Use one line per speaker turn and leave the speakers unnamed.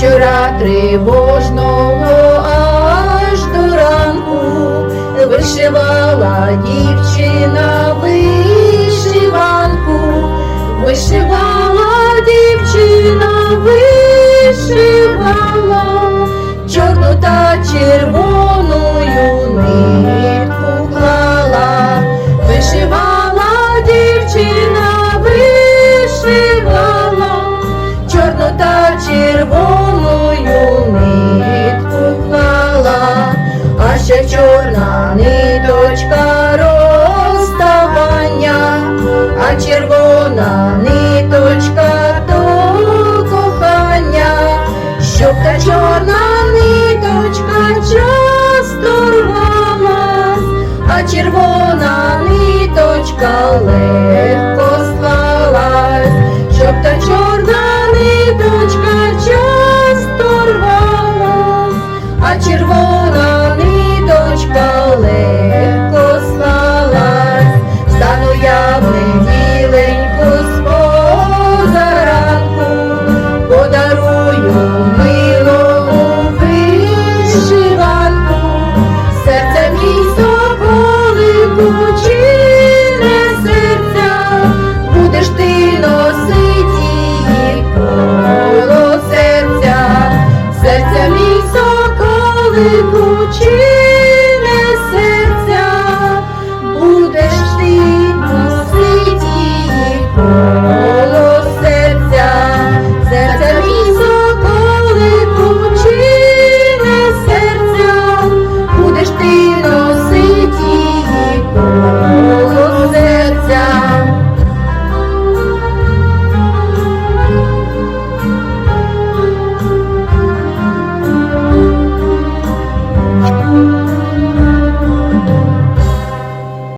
вечора тривожного аж до ранку. Вишивала дівчина вишиванку, вишивала дівчина, вишивала. Чорну та чорна ниточка розставання, а червона ниточка до кохання, щоб та ниточка часто рвалась, а червона ниточка легко слалась, щоб та чорна ниточка часто рвалась, а червона. велику честь.